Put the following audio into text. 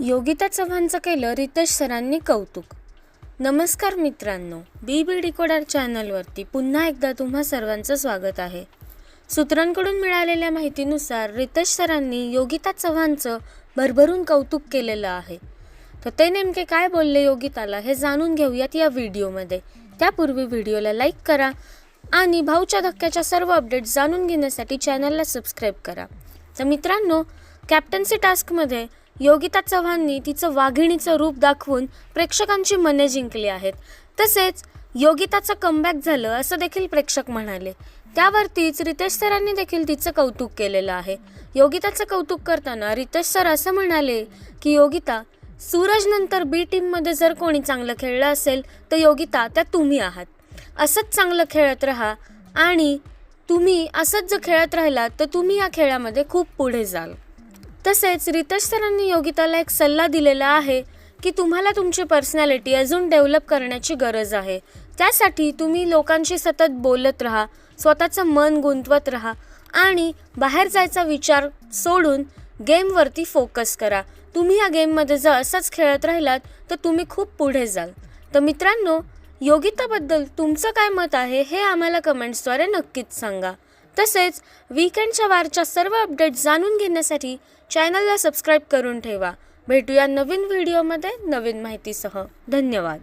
योगिता चव्हाणचं केलं रितेश सरांनी कौतुक. नमस्कार मित्रांनो बी बी डिकोडर चॅनलवरती पुन्हा एकदा तुम्हा सर्वांचं स्वागत आहे. सूत्रांकडून मिळालेल्या माहितीनुसार रितेश सरांनी योगिता चव्हाणचं भरभरून कौतुक केलेलं आहे. तर ते नेमके काय बोलले योगिताला हे जाणून घेऊयात या व्हिडिओमध्ये. त्यापूर्वी व्हिडिओला लाईक करा आणि भाऊच्या धक्क्याच्या सर्व अपडेट्स जाणून घेण्यासाठी चॅनलला सबस्क्राईब करा. तर मित्रांनो कॅप्टन्सी टास्कमध्ये योगिता चव्हाणनी तिचं वाघिणीचं रूप दाखवून प्रेक्षकांची मने जिंकली आहेत. तसेच योगिताचं कमबॅक झालं असं देखील प्रेक्षक म्हणाले. त्यावरतीच रितेश सरांनी देखील तिचं कौतुक केलेलं आहे. योगिताचं कौतुक करताना रितेश सर असं म्हणाले की योगिता सूरज नंतर बी टीममध्ये जर कोणी चांगलं खेळलं असेल तर योगिता त्या तुम्ही आहात. असंच चांगलं खेळत राहा आणि तुम्ही असंच जर खेळत राहिलात तर तुम्ही या खेळामध्ये खूप पुढे जाल. तसेच रितेश सरांनी योगिताला एक सल्ला दिलेला आहे की तुम्हाला तुमची पर्सनॅलिटी अजून डेव्हलप करण्याची गरज आहे. त्यासाठी तुम्ही लोकांशी सतत बोलत राहा स्वतःचं मन गुंतवत राहा आणि बाहेर जायचा विचार सोडून गेमवरती फोकस करा. तुम्ही या गेममध्ये जर असंच खेळत राहिलात तर तुम्ही खूप पुढे जाल. तर मित्रांनो योगिताबद्दल तुमचं काय मत आहे हे आम्हाला कमेंट्सद्वारे नक्कीच सांगा. तसेच वीकेंडच्या वारच्या सर्व अपडेट्स जाणून घेण्यासाठी चॅनलला सबस्क्राईब करून ठेवा. भेटूया नवीन व्हिडिओमध्ये नवीन माहितीसह. धन्यवाद.